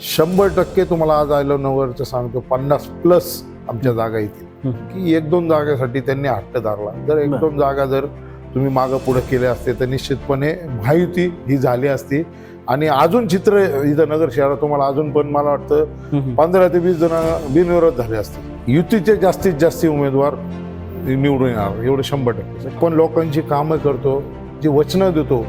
शंभर टक्के तुम्हाला आज आयलो नवरचं सांगतो पन्नास प्लस आमच्या जागा येतील. की एक दोन जागेसाठी त्यांनी हट्ट धरला. जर एक. दोन जागा जर तुम्ही मागं पुढे केले असते तर निश्चितपणे महायुती ही झाली असती. आणि अजून चित्र इथं नगर शहरात तुम्हाला अजून पण मला वाटतं पंधरा ते वीस जण बिनविरोध झाले असतील. युतीचे जास्तीत जास्त उमेदवार निवडून येणार एवढं शंभर टक्के. पण लोकांची कामं करतो जी वचनं देतो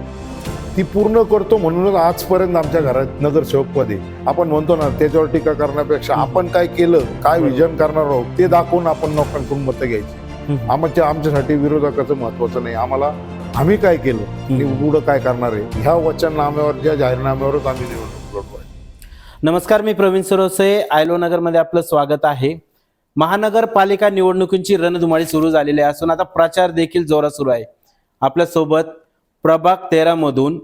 ती पूर्ण करतो म्हणूनच आजपर्यंत आमच्या घरात नगरसेवक पद आहे आपण म्हणतो ना त्याच्यावर टीका करण्यापेक्षा आपण काय केलं काय. विजन करणार आहोत ते दाखवून आपण लोकांकडून मतं घ्यायची. आमच्या आमच्यासाठी विरोधकाचं महत्वाचं नाही. आम्हाला आम्ही काय केलं आणि पुढं काय करणार आहे? ह्या वचननाम्यावर ज्या जाहीरनाम्यावरच आम्ही निवडणूक लढतोय नमस्कार मी प्रवीण सरोसे आयलो नगरमध्ये आपलं स्वागत आहे. महानगरपालिका निवडणुकींची रणधुमाळी सुरू झालेली असून आता प्रचार देखील जोरात सुरू आहे. आपल्यासोबत प्रभाग तेरा मधून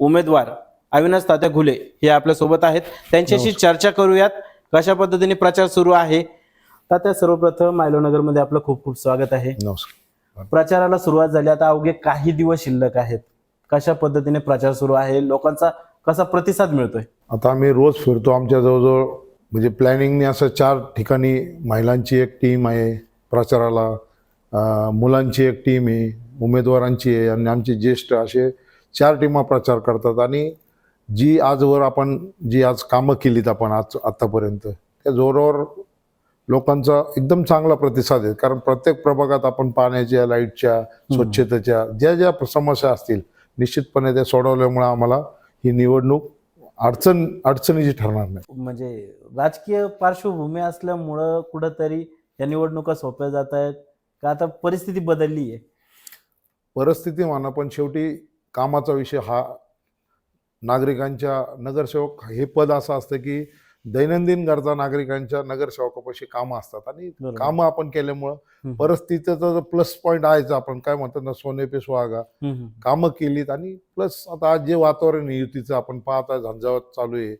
उमेदवार अविनाश तात्या घुले हे आपल्यासोबत आहेत. त्यांच्याशी चर्चा करूयात. कशा पद्धतीने प्रचार सुरू आहे? तात्या सर्वप्रथम आयलो नगरमध्ये आपलं खूप खूप स्वागत आहे. नमस्कार. प्रचाराला सुरुवात झाली. आता अवघे काही दिवस शिल्लक आहेत. कशा पद्धतीने प्रचार सुरू आहे? लोकांचा कसा प्रतिसाद मिळतोय? आता आम्ही रोज फिरतो. आमच्या जवळजवळ म्हणजे प्लॅनिंगने असं चार ठिकाणी महिलांची एक टीम आहे प्रचाराला. मुलांची एक टीम आहे उमेदवारांची आहे आणि आमचे ज्येष्ठ असे चार टीमा प्रचार करतात आणि जी आजवर आपण जी आज कामं केलीत आपण आज आत्तापर्यंत त्या जोरावर लोकांचा एकदम चांगला प्रतिसाद आहे. कारण प्रत्येक प्रभागात आपण पाण्याच्या लाईटच्या स्वच्छतेच्या ज्या ज्या समस्या असतील निश्चितपणे त्या सोडवल्यामुळे आम्हाला ही निवडणूक अडचण अडचणीची ठरणार नाही. म्हणजे राजकीय पार्श्वभूमी असल्यामुळं कुठंतरी या निवडणुका सोप्या जात आहेत. का आता परिस्थिती बदलली आहे? परिस्थिती म्हणा पण शेवटी कामाचा विषय हा नागरिकांच्या नगरसेवक हे पद असं असतं की दैनंदिन गरजा नागरिकांच्या नगरसेवकापाशी कामं असतात. आणि. कामं आपण केल्यामुळं. परिस्थितीचा प्लस पॉईंट आहेच आपण. काय म्हणतात ना सोने पे सुहागा. कामं केलीत आणि प्लस आता आज जे वातावरण आहे युतीचं आपण पाहता झंझावत चालू आहे.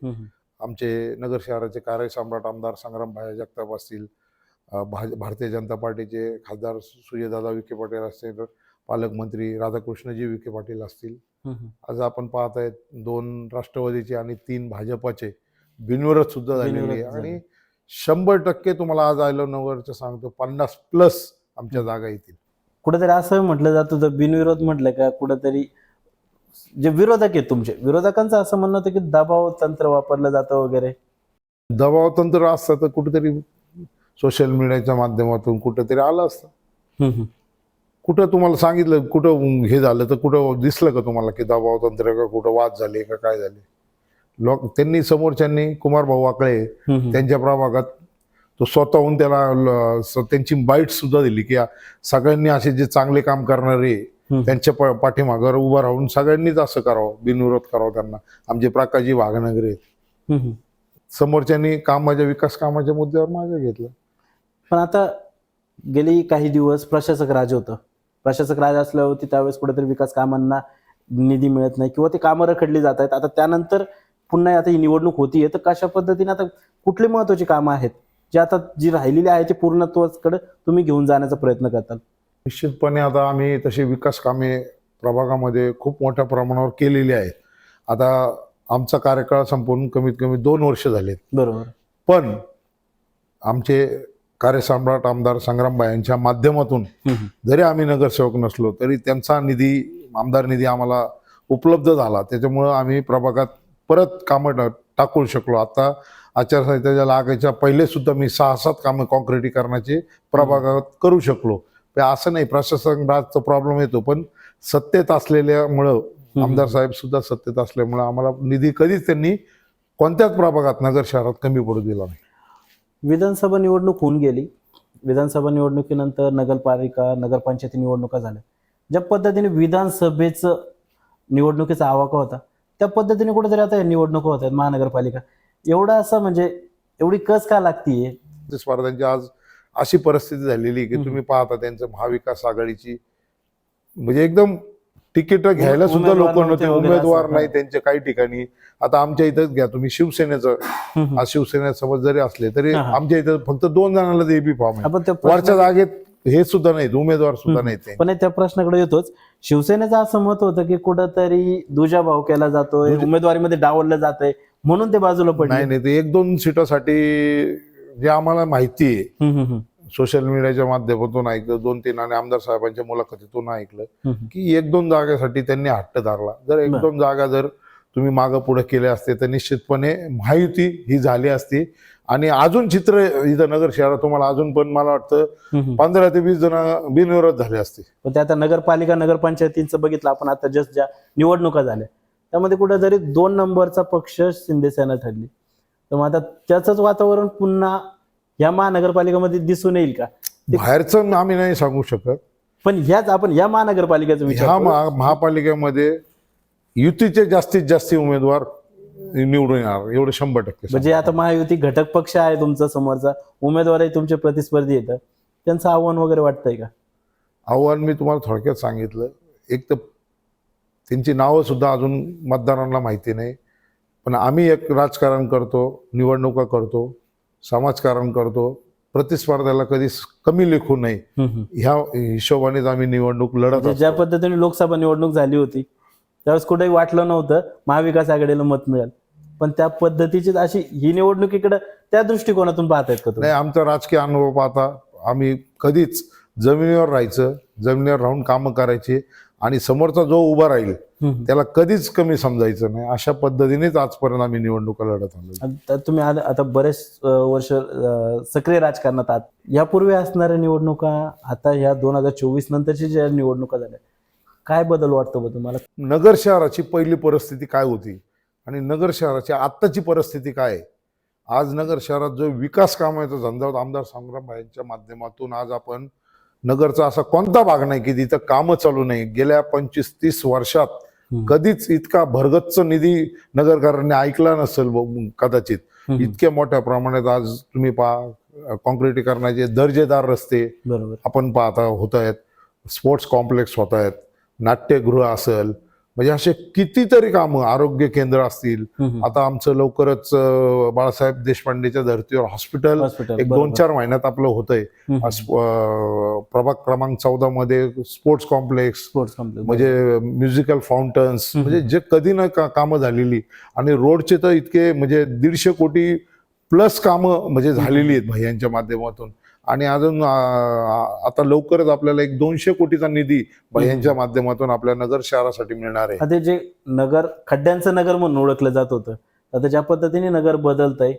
आमचे नगर शहराचे कार्यसम्राट आमदार संग्रामभाई जगताप असतील. भारतीय जनता पार्टीचे खासदार सूर्यदादा विखे पाटील असतील. पालकमंत्री राधाकृष्णजी विखे पाटील असतील. आज आपण पाहत आहेत दोन राष्ट्रवादीचे आणि तीन भाजपाचे बिनविरोध सुद्धा झालेले आहे. आणि शंभर टक्के तुम्हाला आज आयलो नगरचं सांगतो पन्नास प्लस आमच्या जागा येतील कुठेतरी असं म्हटलं जातं तर बिनविरोध म्हटलं का कुठेतरी जे विरोधक आहेत तुमचे विरोधकांचं असं म्हणणं होतं की दबाव तंत्र वापरलं जातं वगैरे दबाव तंत्र असतं तर कुठेतरी सोशल मीडियाच्या माध्यमातून कुठेतरी आलं असतं. कुठं तुम्हाला सांगितलं कुठं हे झालं तर कुठं दिसलं का तुम्हाला की दबाव तंत्र का कुठं वाद झाले का काय झाले लोक त्यांनी समोरच्यांनी कुमार भाऊ हम्म. त्यांच्या प्रभागात तो स्वतःहून त्याला त्यांची बाईट सुद्धा दिली की सगळ्यांनी असे जे चांगले काम करणारे. त्यांच्या पाठीमागावर उभं राहून सगळ्यांनीच असं करावं बिनविरोध करावं त्यांना आमचे प्रकाशजी वाघनगरे. समोरच्यांनी कामाच्या विकास कामाच्या मुद्द्यावर मागे घेतलं पण आता गेली काही दिवस प्रशासक राज होतं प्रशासक राज असल्यावरती त्यावेळेस कुठेतरी विकास कामांना निधी मिळत नाही किंवा ते कामं रखडली जात आहेत. आता त्यानंतर पुन्हा आता ही निवडणूक होतीये. तर कशा पद्धतीने आता कुठली महत्वाची कामं आहेत? जी आता जी राहिलेली आहे ती पूर्णत्वाकडे तुम्ही घेऊन जाण्याचा प्रयत्न करताल. निश्चितपणे आता आम्ही तशी विकास कामे प्रभागामध्ये खूप मोठ्या प्रमाणावर केलेली आहेत. आता आमचा कार्यकाळ संपून कमीत कमी दोन वर्ष झालेत. बरोबर. पण आमचे कार्यसम्राट आमदार संग्रामबाई यांच्या माध्यमातून जरी आम्ही नगरसेवक नसलो तरी त्यांचा निधी आमदार निधी आम्हाला उपलब्ध झाला. त्याच्यामुळं आम्ही प्रभागात परत कामं टाकू शकलो. आता आचारसंहितेच्या लागायच्या पहिले सुद्धा मी सहा सात कामं कॉन्क्रिटीकरणाचे प्रभागात करू शकलो. असं नाही प्रशासन राजचा प्रॉब्लेम येतो पण सत्तेत असलेल्यामुळं आमदार साहेब सुद्धा सत्तेत असल्यामुळं आम्हाला निधी कधीच त्यांनी कोणत्याच प्रभागात नगर शहरात कमी पडू दिला नाही. विधानसभा निवडणूक होऊन गेली. विधानसभा निवडणुकीनंतर नगरपालिका नगरपंचायती निवडणुका झाल्या. ज्या पद्धतीने विधानसभेचं निवडणुकीचा आवाका होता त्या पद्धतीने कुठेतरी आता निवडणुका होत आहेत महानगरपालिका. एवढा असं म्हणजे एवढी कस का लागतीये? स्पर्धांची आज अशी परिस्थिती झालेली की. तुम्ही पाहता त्यांचं महाविकास आघाडीची म्हणजे एकदम तिकीट घ्यायला सुद्धा लोक नव्हते उमेदवार. नाही त्यांच्या काही ठिकाणी. आता आमच्या इथंच घ्या तुम्ही शिवसेनेचं. आज शिवसेनेसोबत जरी असले तरी. आमच्या इथं फक्त दोन जणांना एबी फॉर्म आहे. वरच्या जागेत हे सुद्धा नाहीत उमेदवार सुद्धा नाहीत पण त्या प्रश्नाकडे येतोच. शिवसेनेचं असं मत होतं की कुठंतरी दुजा भाव केला जातोय उमेदवारीमध्ये डावललं जातंय म्हणून ते बाजूला पडले. नाही नाही ते एक दोन सीटासाठी जे आम्हाला माहिती आहे सोशल मीडियाच्या माध्यमातून ऐकलं दोन तीन आणि आमदार साहेबांच्या मुलाखतीतून ऐकलं. की एक दोन जागेसाठी त्यांनी हट्ट धरला जर एक. दोन जागा जर तुम्ही मागं पुढे केले असते तर निश्चितपणे महायुती ही झाली असती आणि अजून चित्र इथं नगर शहरात तुम्हाला अजून पण मला वाटतं. पंधरा ते वीस जण बिनविरोध झाले असते पण ते आता नगरपालिका नगरपंचायतींचं बघितलं आपण आता जस्ट ज्या निवडणुका झाल्या त्यामध्ये कुठेतरी दोन नंबरचा पक्ष शिंदे सेना ठरली तर मग आता त्याचंच वातावरण पुन्हा या महानगरपालिकेमध्ये दिसून येईल का? बाहेरचं आम्ही नाही सांगू शकत. पण ह्याच आपण या महानगरपालिकेचा विचार ह्या करू. महा- महापालिकेमध्ये युतीचे जास्तीत जास्त उमेदवार निवडून येणार एवढे शंभर टक्के म्हणजे आता महायुती घटक पक्ष आहे तुमचा समोरचा उमेदवारही तुमचे प्रतिस्पर्धी येतं. त्यांचं आव्हान वगैरे वाटतंय का? आव्हान मी तुम्हाला थोडक्यात सांगितलं. एक तर त्यांची नावं सुद्धा अजून मतदारांना माहिती नाही. पण आम्ही एक राजकारण करतो निवडणुका करतो. समाजकारण करतो प्रतिस्पर्ध्याला कधी कमी लेखू नये. ह्या हिशोबानेच आम्ही निवडणूक लढत म्हणजे ज्या पद्धतीने लोकसभा निवडणूक झाली होती त्यावेळेस कुठेही वाटलं नव्हतं महाविकास आघाडीला मत मिळेल पण त्या पद्धतीची अशी ही निवडणूक इकडं त्या दृष्टिकोनातून पाहतायत का नाही आमचा राजकीय अनुभव पाहता आम्ही कधीच जमिनीवर राहायचं जमिनीवर राहून कामं करायची आणि समोरचा जो उभा राहील. त्याला कधीच कमी समजायचं नाही. अशा पद्धतीनेच आजपर्यंत आम्ही निवडणुका लढत आलो. तुम्ही आता बरेच वर्ष सक्रिय राजकारणात आहात. यापूर्वी असणाऱ्या निवडणुका आता ह्या दोन हजार चोवीस नंतरच्या ज्या निवडणुका झाल्या काय बदल वाटतो बा तुम्हाला? नगर शहराची पहिली परिस्थिती काय होती? आणि नगर शहराची आत्ताची परिस्थिती काय आहे? आज नगर शहरात जो विकास कामाचा होता आमदार संग्राम यांच्या माध्यमातून आज आपण नगरचा असा कोणता भाग नाही की तिथं कामं चालू नाही. गेल्या पंचवीस तीस वर्षात. कधीच इतका भरगच्च निधी नगरकरांनी ऐकला नसेल कदाचित. इतक्या मोठ्या प्रमाणात आज तुम्ही पहा कॉन्क्रिटीकरणाचे दर्जेदार रस्ते आपण पाहता होत आहेत. स्पोर्ट्स कॉम्प्लेक्स होत आहेत. नाट्यगृह असेल म्हणजे असे कितीतरी कामं आरोग्य केंद्र असतील. आता आमचं लवकरच बाळासाहेब देशपांडेच्या धर्तीवर हॉस्पिटल एक दोन चार महिन्यात आपलं होतंय. प्रभाग क्रमांक चौदा मध्ये स्पोर्ट्स कॉम्प्लेक्स स्पोर्ट्स कॉम्प्लेक्स म्हणजे म्युझिकल फाउंटन्स. म्हणजे जे कधी ना कामं झालेली. आणि रोडचे तर इतके म्हणजे दीडशे कोटी प्लस कामं म्हणजे झालेली आहेत भैयांच्या माध्यमातून. आणि अजून आता लवकरच आपल्याला एक दोनशे कोटीचा निधी भैयांच्या माध्यमातून आपल्या नगर शहरासाठी मिळणार आहे. आता जे नगर खड्ड्यांचं नगर म्हणून ओळखलं जात होतं आता ज्या पद्धतीने नगर बदलत आहे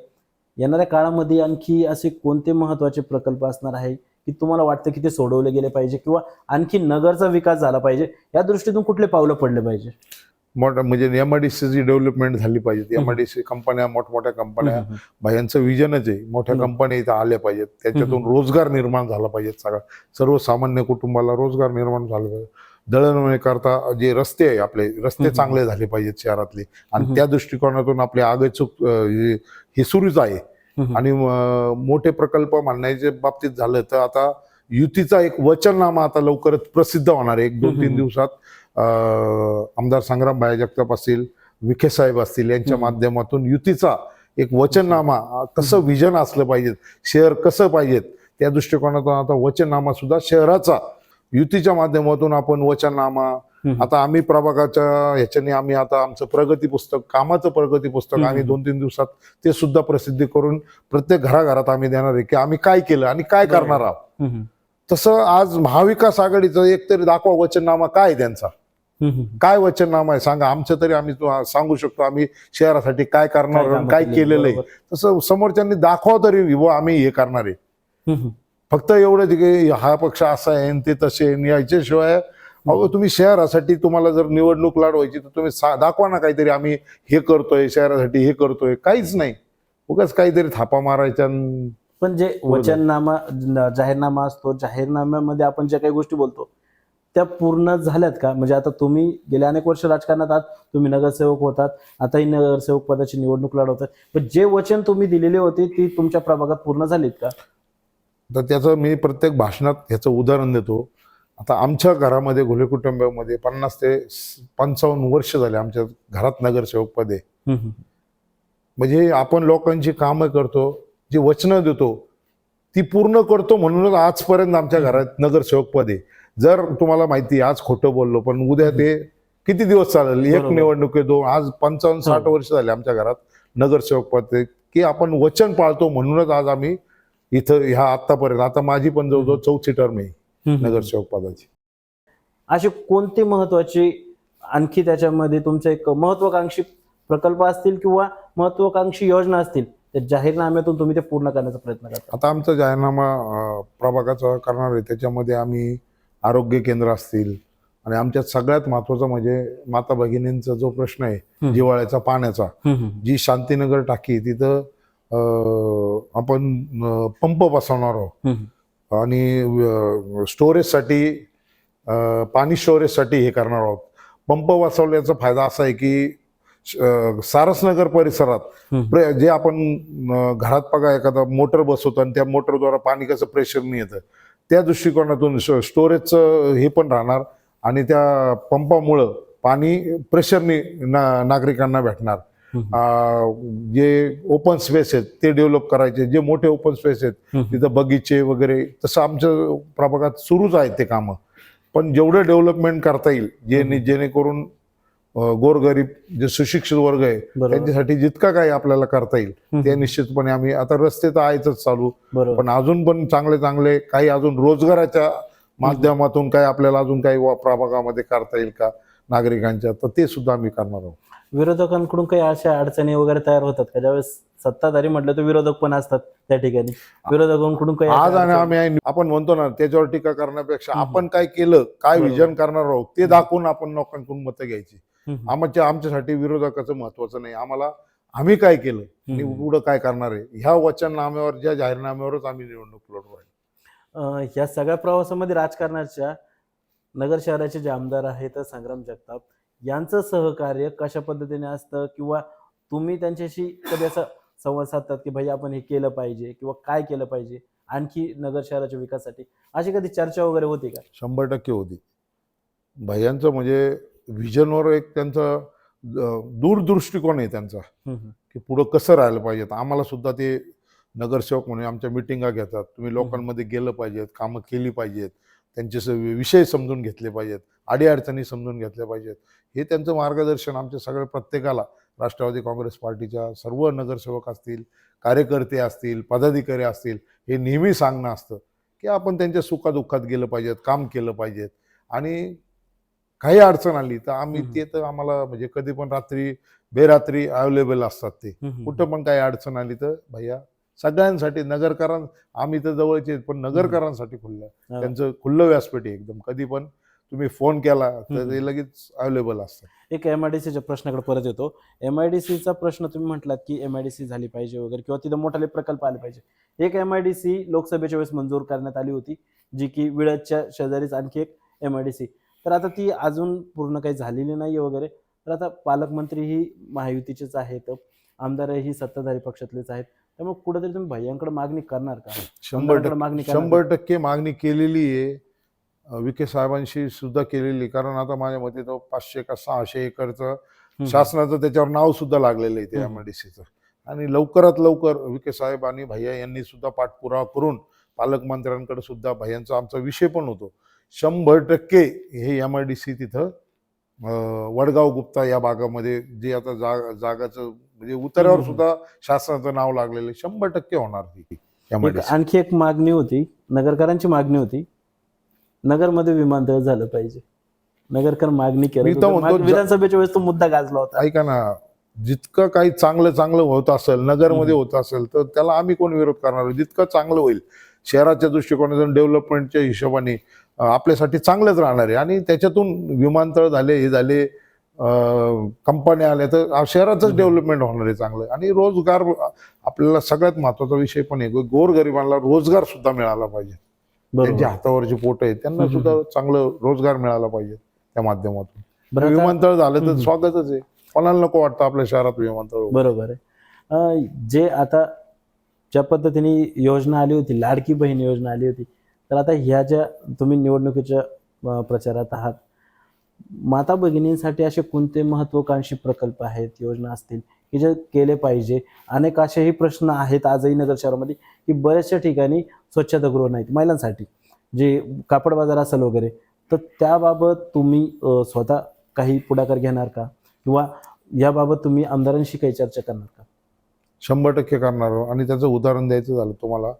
येणाऱ्या काळामध्ये आणखी असे कोणते महत्त्वाचे प्रकल्प असणार आहे की तुम्हाला वाटतं की ते सोडवले गेले पाहिजे किंवा आणखी नगरचा विकास झाला पाहिजे या दृष्टीतून कुठले पावलं पडले पाहिजे? मोठ्या म्हणजे एमआयडीसीची डेव्हलपमेंट झाली पाहिजे हम्म. एमआयडीसी कंपन्या मोठमोठ्या कंपन्या. भयांचं विजनच आहे मोठ्या. कंपन्या इथं आल्या पाहिजेत त्याच्यातून. रोजगार निर्माण झाला पाहिजे सगळा सर्वसामान्य कुटुंबाला रोजगार निर्माण झाला पाहिजे दळणवळण करता जे रस्ते आहे आपले रस्ते. चांगले झाले पाहिजेत शहरातले आणि. त्या दृष्टिकोनातून आपले आगेचूक हे- सुरूच आहे. आणि मोठे प्रकल्प म्हणण्याच्या बाबतीत झालं तर आता युतीचा एक वचननामा आता लवकरच प्रसिद्ध होणार आहे एक दोन तीन. दिवसात आमदार संग्राम भाया जगताप असतील विखे साहेब असतील यांच्या. माध्यमातून युतीचा एक वचननामा कसं विजन असलं पाहिजे शहर कसं पाहिजेत त्या दृष्टिकोनातून आता वचननामा सुद्धा शहराचा युतीच्या माध्यमातून आपण वचननामा. आता आम्ही प्रभागाच्या ह्याच्याने आम्ही आता आमचं प्रगती पुस्तक कामाचं प्रगती पुस्तक. आम्ही दोन तीन दिवसात ते सुद्धा प्रसिद्धी करून प्रत्येक घराघरात आम्ही देणार आहे की आम्ही काय केलं आणि काय. करणार आहोत. तसं आज महाविकास आघाडीचं एक तरी दाखवा वचननामा काय त्यांचा. काय वचननामा आहे सांगा. आमचं तरी आम्ही सांगू शकतो. आम्ही शहरासाठी काय करणार काय केलेलं आहे. तसं समोरच्यांनी दाखवा तरी आम्ही हे करणार आहे. फक्त एवढंच की हा पक्ष असा आहे ते तसे. याच्याशिवाय अहो तुम्ही शहरासाठी तुम्हाला जर निवडणूक लढवायची तर तुम्ही दाखवा ना काहीतरी आम्ही हे करतोय शहरासाठी हे करतोय. काहीच नाही. उगाच काहीतरी थापा मारायच्या पण जे वचननामा जाहीरनामा असतो जाहीरनाम्यामध्ये आपण ज्या काही गोष्टी बोलतो त्या पूर्ण झाल्यात का? म्हणजे आता तुम्ही गेल्या अनेक वर्ष राजकारणात आहात तुम्ही नगरसेवक होतात आताही नगरसेवक पदाची निवडणूक लढवतात. पण जे वचन तुम्ही दिलेले होते ती तुमच्या प्रभागात पूर्ण झालीत का? तर त्याचं मी प्रत्येक भाषणात ह्याचं उदाहरण देतो. आता आमच्या घरामध्ये घोले कुटुंबामध्ये पन्नास ते पंचावन्न वर्ष झाले आमच्या घरात नगरसेवक पदे. म्हणजे आपण लोकांची कामं करतो जी वचनं देतो ती पूर्ण करतो म्हणूनच आजपर्यंत आमच्या घरात नगरसेवक पद. आहे जर तुम्हाला माहिती आज खोटं बोललो पण उद्या ते किती दिवस चालेल एक. निवडणूक दोन आज पंचावन्न साठ हो. वर्ष झाले आमच्या घरात नगरसेवक पद की आपण वचन पाळतो म्हणूनच आज आम्ही इथं ह्या आतापर्यंत आता माझी पण जवळजवळ चौथी टर्म आहे. नगरसेवक पदाची अशी कोणती महत्वाची आणखी त्याच्यामध्ये तुमचे एक महत्वाकांक्षी प्रकल्प असतील किंवा महत्वाकांक्षी योजना असतील त्या जाहीरनाम्यातून तुम्ही ते पूर्ण करण्याचा प्रयत्न करता आता आमचा जाहीरनामा प्रभागाचा करणार आहे त्याच्यामध्ये आम्ही आरोग्य केंद्र असतील आणि आमच्यात सगळ्यात महत्वाचं म्हणजे माता भगिनींचा जो प्रश्न आहे. जिवाळ्याचा पाण्याचा जी शांतीनगर टाकी तिथं आपण पंप बसवणार आहोत. आणि स्टोरेजसाठी पाणी स्टोरेजसाठी हे करणार आहोत. पंप बसवल्याचा फायदा असा आहे की सारसनगर परिसरात प्रे- जे आपण घरात बघा एखादा मोटर बसवतो आणि त्या मोटरद्वारा पाणी कसं प्रेशरने येतं. त्या दृष्टिकोनातून स- स्टोरेजचं हे पण राहणार आणि त्या पंपामुळं पाणी प्रेशरने ना नागरिकांना भेटणार. जे ओपन स्पेस आहेत ते डेव्हलप करायचे. जे मोठे ओपन स्पेस आहेत तिथं बगीचे वगैरे तसं आमच्या प्रभागात सुरूच आहेत ते कामं. पण जेवढं डेव्हलपमेंट करता येईल जे जेणेकरून गोरगरीब जे सुशिक्षित वर्ग आहे. त्यांच्यासाठी जितका काही आपल्याला करता येईल ते निश्चितपणे आम्ही आता रस्ते तर आहेतच चालू पण अजून पण चांगले चांगले काही अजून रोजगाराच्या माध्यमातून काही आपल्याला अजून काही प्रभागामध्ये करता येईल का नागरिकांच्या तर ते सुद्धा आम्ही करणार आहोत. विरोधकांकडून काही अशा अडचणी वगैरे तयार होतात का? ज्यावेळेस सत्ताधारी म्हटलं तर विरोधक पण असतात त्या ठिकाणी. विरोधकांकडून काही आज आणि आम्ही आपण म्हणतो ना त्याच्यावर टीका करण्यापेक्षा आपण काय केलं काय. विजन करणार आहोत ते दाखवून आपण लोकांकडून मतं घ्यायची. आमच्या आमच्यासाठी विरोधकाचं महत्वाचं नाही. आम्हाला आम्ही काय केलं? आणि. पुढं काय करणार आहे? ह्या वचननाम्यावर ज्या जाहीरनाम्यावरच आम्ही निवडणूक आहे. अं, या सगळ्या प्रवासामध्ये राजकारणाच्या नगर शहराचे जे आमदार आहेत संग्राम जगताप यांचं सहकार्य कशा पद्धतीने असतं? किंवा तुम्ही त्यांच्याशी कधी असं संवाद साधतात की भाई आपण हे केलं पाहिजे किंवा काय केलं पाहिजे आणखी नगर शहराच्या विकासासाठी? अशी कधी चर्चा वगैरे होती का? शंभर टक्के होती. भैयांचं म्हणजे व्हिजनवर एक त्यांचा दूरदृष्टिकोन आहे त्यांचा. की पुढं कसं राहिलं पाहिजे आम्हाला सुद्धा ते नगरसेवक म्हणून आमच्या मिटिंगा घेतात. तुम्ही लोकांमध्ये गेलं पाहिजेत कामं केली पाहिजेत. त्यांचे स- विषय समजून घेतले पाहिजेत. अडीअडचणी समजून घेतल्या पाहिजेत. हे त्यांचं मार्गदर्शन आमच्या सगळ्या प्रत्येकाला राष्ट्रवादी काँग्रेस पार्टीच्या सर्व नगरसेवक असतील कार्यकर्ते असतील पदाधिकारी असतील हे नेहमी सांगणं असतं की आपण त्यांच्या सुखादुःखात गेलं पाहिजेत काम केलं पाहिजेत. आणि काही अडचण आली तर आम्ही. ते तर आम्हाला म्हणजे कधी पण रात्री बेरात्री अवेलेबल असतात ते. कुठं पण काही अडचण आली तर भैया सगळ्यांसाठी नगरकरां आम्ही तर जवळचे पण नगरकरांसाठी खुल्लं. त्यांचं खुल्लं व्यासपीठ आहे एकदम. कधी पण तुम्ही फोन केला तर. ते लगेच अवेलेबल असतात. एक एम आय डी सीच्या प्रश्नाकडे परत येतो. एम आय डी सीचा प्रश्न तुम्ही म्हटलात की एम आय डी सी झाली पाहिजे वगैरे किंवा तिथं मोठाले प्रकल्प आले पाहिजे. एक एम आय डी सी लोकसभेच्या वेळेस मंजूर करण्यात आली होती जी की विळदच्या शेजारीच आणखी एक एम आय डी सी तर आता ती अजून पूर्ण काही झालेली नाही वगैरे. तर आता पालकमंत्रीही महायुतीचेच आहेत. आमदारही सत्ताधारी पक्षातलेच आहेत. त्यामुळे कुठेतरी तुम्ही भैयांकडे मागणी करणार का? शंभर मागणी शंभर टक्के मागणी केलेली आहे. विखे साहेबांशी सुद्धा केलेली आहे. कारण आता माझ्या मते तो पाचशे का सहाशे एकरचं. शासनाचं त्याच्यावर नाव सुद्धा लागलेलं आहे ते. एमआयडीसीचं आणि लवकरात लवकर विखे साहेब आणि भैया यांनी सुद्धा पाठपुरावा करून पालकमंत्र्यांकडे सुद्धा भैयांचा आमचा विषय पण होतो. शंभर टक्के हे एम आय डी सी तिथं वडगाव गुप्ता या भागामध्ये जे आता जाग जागाचं म्हणजे उतार्यावर हम्म. सुद्धा शासनाचं नाव लागलेलं शंभर टक्के होणार ती आणखी एक मागणी होती नगरकरांची मागणी होती नगरमध्ये विमानतळ झालं पाहिजे. नगरकर मागणी ज- विधानसभेच्या वेळेस तो मुद्दा गाजला होता. ऐका ना जितकं काही चांगलं चांगलं होत असेल नगरमध्ये होत असेल तर त्याला आम्ही कोण विरोध करणार? जितकं चांगलं होईल शहराच्या दृष्टिकोनातून डेव्हलपमेंटच्या हिशोबाने आपल्यासाठी चांगलंच राहणार आहे. आणि त्याच्यातून विमानतळ झाले हे झाले कंपन्या आल्या तर शहराचंच. डेव्हलपमेंट होणार आहे चांगलं. आणि रोजगार आपल्याला सगळ्यात महत्त्वाचा विषय पण आहे. गोरगरिबांना रोजगार सुद्धा मिळाला पाहिजे. त्यांच्या हातावरची पोट आहेत. त्यांना. सुद्धा चांगलं रोजगार मिळाला पाहिजे त्या माध्यमातून. विमानतळ झालं तर. स्वागतच आहे. कोणाला नको वाटतं आपल्या शहरात विमानतळ. बरोबर आहे. जे आता ज्या पद्धतीने योजना आली होती लाडकी बहीण योजना आली होती तर आता ह्या ज्या तुम्ही निवडणुकीच्या प्रचारात आहात माता भगिनींसाठी असे कोणते महत्वाकांक्षी प्रकल्प आहेत योजना असतील की जे केले पाहिजे? अनेक असेही प्रश्न आहेत आजही नगर शहरामध्ये की बऱ्याचशा ठिकाणी स्वच्छतागृह नाहीत महिलांसाठी जे कापड बाजार असेल वगैरे. तर त्याबाबत तुम्ही स्वतः काही पुढाकार घेणार का? किंवा याबाबत तुम्ही आमदारांशी काही चर्चा करणार का? शंभर टक्के करणार आणि त्याचं उदाहरण द्यायचं झालं तुम्हाला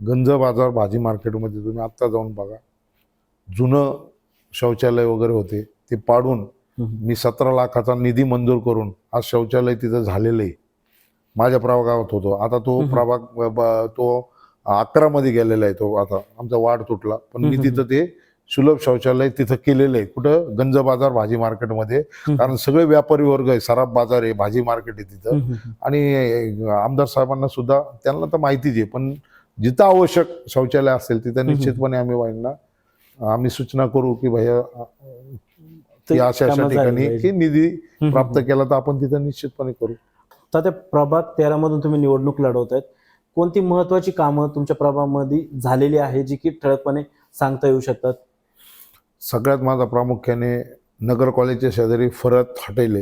गंज बाजार भाजी मार्केटमध्ये तुम्ही आत्ता जाऊन बघा. जुनं शौचालय वगैरे होते ते पाडून. मी सतरा लाखाचा निधी मंजूर करून आज शौचालय तिथं झालेलं आहे. माझ्या प्रभागात होतो. आता तो. प्रभाग तो अकरामध्ये गेलेला आहे तो आता. आमचा वाढ तुटला. पण मी. तिथं ते सुलभ शौचालय तिथं केलेलं आहे. कुठं? गंज बाजार भाजी मार्केटमध्ये. कारण सगळे व्यापारी वर्ग आहे. सराफ बाजार आहे भाजी मार्केट आहे तिथं. आणि आमदार साहेबांना सुद्धा त्यांना तर माहितीच आहे. पण जिथं आवश्यक शौचालय असेल तिथं. निश्चितपणे आम्ही वाईंना आम्ही सूचना करू की भैया अशा अशा ठिकाणी. की निधी प्राप्त. केला तर आपण तिथं निश्चितपणे करू. तर त्या प्रभाग तेरा मधून तुम्ही निवडणूक लढवत आहेत कोणती महत्वाची कामं तुमच्या प्रभागामध्ये झालेली आहे जी की ठळकपणे सांगता येऊ शकतात? सगळ्यात माझा प्रामुख्याने नगर कॉलेजच्या शेजारी फरत हटेले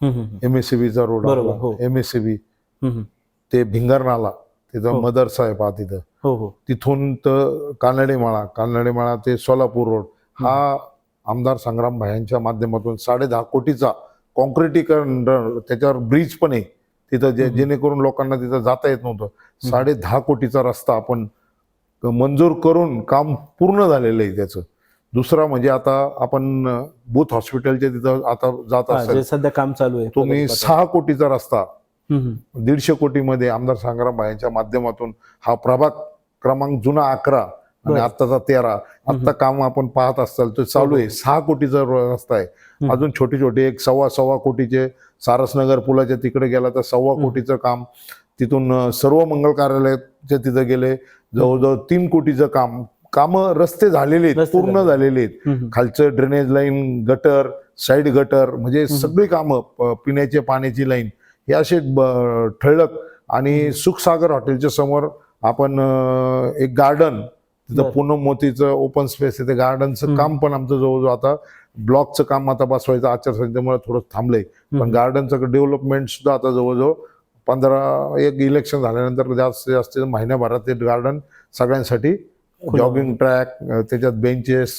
हम्म, हम्म, एम एस सी बीचा रोड बरोबर, हो. ते भिंगार तिथं हो. मदरसा आहे पहा तिथं हो हो तिथून तर कानडे माळा कानडे माळा ते सोलापूर रोड हा आमदार संग्राम भायांच्या माध्यमातून साडे दहा कोटीचा कॉन्क्रिटीकरण त्याच्यावर ब्रिज पण आहे तिथं जे. जेणेकरून लोकांना तिथं जाता येत नव्हतं. साडे दहा कोटीचा रस्ता आपण मंजूर करून काम पूर्ण झालेलं आहे त्याचं दुसरा म्हणजे आता आपण बुथ हॉस्पिटलच्या तिथं आता जात हा, असेल सध्या काम चालू आहे तुम्ही सहा कोटीचा रस्ता. दीडशे कोटीमध्ये आमदार संग्राम भायांच्या माध्यमातून हा प्रभाग क्रमांक जुना अकरा आणि. आत्ताचा तेरा आत्ता काम आपण पाहत असाल तर चालू आहे सहा कोटीचा रस्ता आहे. अजून छोटे छोटे एक सव्वा सव्वा कोटीचे सारसनगर पुलाच्या तिकडे गेला तर सव्वा. कोटीचं काम तिथून सर्व मंगल कार्यालयाच्या तिथं गेले जवळजवळ तीन कोटीचं काम कामं रस्ते झालेले आहेत पूर्ण झाले. झालेले आहेत. खालचं drainage line gutter side gutter म्हणजे. सगळी कामं पिण्याच्या पाण्याची लाईन हे असे ब- ठळक आणि सुखसागर हॉटेलच्या समोर आपण एक गार्डन तिथं. पूनम मोतीचं ओपन स्पेस आहे ते गार्डनचं. काम पण आमचं जवळजवळ आता ब्लॉकचं काम आता बसवायचं आचारसंहितेमुळे थोडं थांबलंय पण. गार्डनचं डेव्हलपमेंट सुद्धा आता जवळजवळ पंधरा एक इलेक्शन झाल्यानंतर जास्त जास्त महिन्याभरात ते गार्डन सगळ्यांसाठी जॉगिंग ट्रॅक त्याच्यात बेंचेस.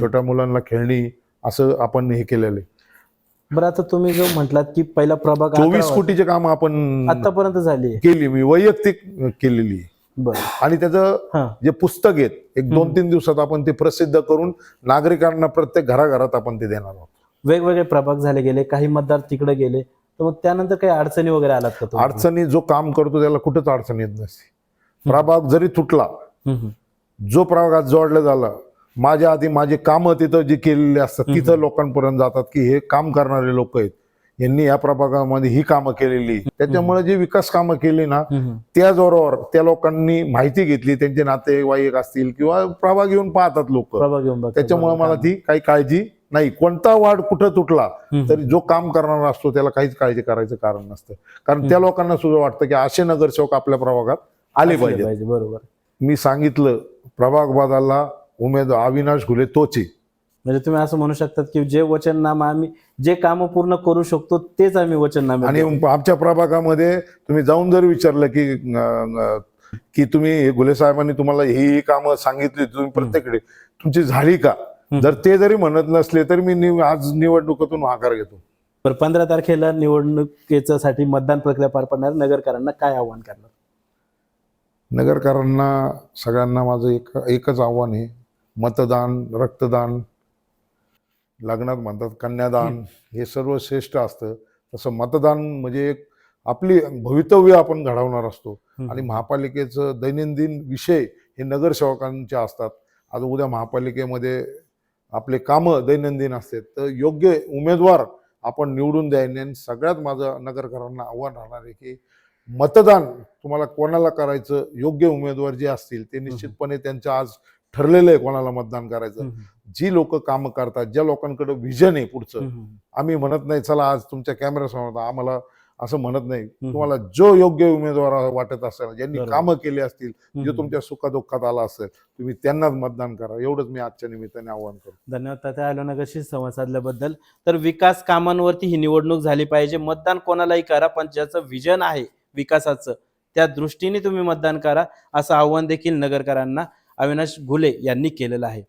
छोट्या मुलांना खेळणी असं आपण हे केलेलं आहे बरं आता तुम्ही जो म्हटलात की पहिला प्रभाग चोवीस अकरा कोटीचे काम आपण आतापर्यंत झाली केली मी वैयक्तिक केलेली आहे. बरं आणि त्याचं हा जे पुस्तक आहेत एक दोन. तीन दिवसात आपण ते प्रसिद्ध करून नागरिकांना प्रत्येक घराघरात आपण ते देणार आहोत वेगवेगळे प्रभाग झाले गेले काही मतदार तिकडे गेले तर मग त्यानंतर काही अडचणी वगैरे आलात का? अडचणी जो काम करतो त्याला कुठंच अडचण येत नसते प्रभाग जरी तुटला हम्म, हम्म. जो प्रभागात जोडलं झालं माझ्या आधी माझे कामं तिथं जे केलेले असतात. तिथं लोकांपर्यंत जातात की हे काम करणारे लोक आहेत यांनी या प्रभागामध्ये ही कामं केलेली त्याच्यामुळे जी विकास कामं केली ना. त्या जोरावर त्या लोकांनी माहिती घेतली त्यांचे नातेवाईक असतील किंवा प्रभाग येऊन पाहतात लोक. त्याच्यामुळे मला. ती काही काळजी नाही कोणता वार्ड कुठं तुटला तरी जो काम करणारा असतो त्याला काहीच काळजी करायचं कारण नसतं कारण त्या. लोकांना सुद्धा वाटतं की असे नगरसेवक आपल्या प्रभागात आले पाहिजे बरोबर मी सांगितलं प्रभाग बदलला उमेदवार अविनाश घुले तोचे. म्हणजे तुम्ही असं म्हणू शकतात की जे वचननामा आम्ही जे काम पूर्ण करू शकतो तेच आम्ही वचननामे आणि. आमच्या प्रभागामध्ये तुम्ही जाऊन जर विचारलं की अं, की तुम्ही घुले साहेबांनी तुम्हाला ही ही कामं सांगितली तुम्ही प्रत्येकडे तुमची झाली का. जर ते जरी म्हणत नसले तरी मी निव- आज निवडणुकीतून माघार घेतो. बरं पंधरा तारखेला निवडणुकीच्या साठी मतदान प्रक्रिया पार पडणार नगरकरांना काय आव्हान करणार? नगरकरांना सगळ्यांना माझं एक एकच आव्हान आहे मतदान रक्तदान लग्नात म्हणतात कन्यादान हे सर्व श्रेष्ठ असतं. तसं मतदान म्हणजे एक आपली भवितव्य आपण घडवणार असतो. आणि महापालिकेचं दैनंदिन विषय हे नगरसेवकांचे असतात. आज उद्या महापालिकेमध्ये आपले कामं दैनंदिन असतात. तर योग्य उमेदवार आपण निवडून द्यायने आणि सगळ्यात माझं नगरकरांना आव्हान राहणार आहे की मतदान तुम्हाला कोणाला करायचं योग्य उमेदवार जे असतील ते निश्चितपणे त्यांचं आज ठरलेलं आहे कोणाला मतदान करायचं. जी लोक कामं करतात ज्या लोकांकडे विजन आहे पुढचं आम्ही म्हणत नाही चला आज तुमच्या कॅमेऱ्यासमोर आम्हाला असं म्हणत नाही. तुम्हाला जो योग्य उमेदवार वाटत असेल ज्यांनी. कामं केली असतील. जे तुमच्या सुखादुःखात आला असेल तुम्ही त्यांनाच मतदान करा. एवढंच मी आजच्या निमित्ताने आवाहन करतो. धन्यवाद तात्या. आलोनगरशी संवाद साधल्याबद्दल. तर विकास कामांवरती ही निवडणूक झाली पाहिजे. मतदान कोणालाही करा पण ज्याचं विजन आहे विकासाचं त्या दृष्टीने तुम्ही मतदान करा असं आव्हान देखील नगरकरांना अविनाश घुले यांनी केलेलं आहे.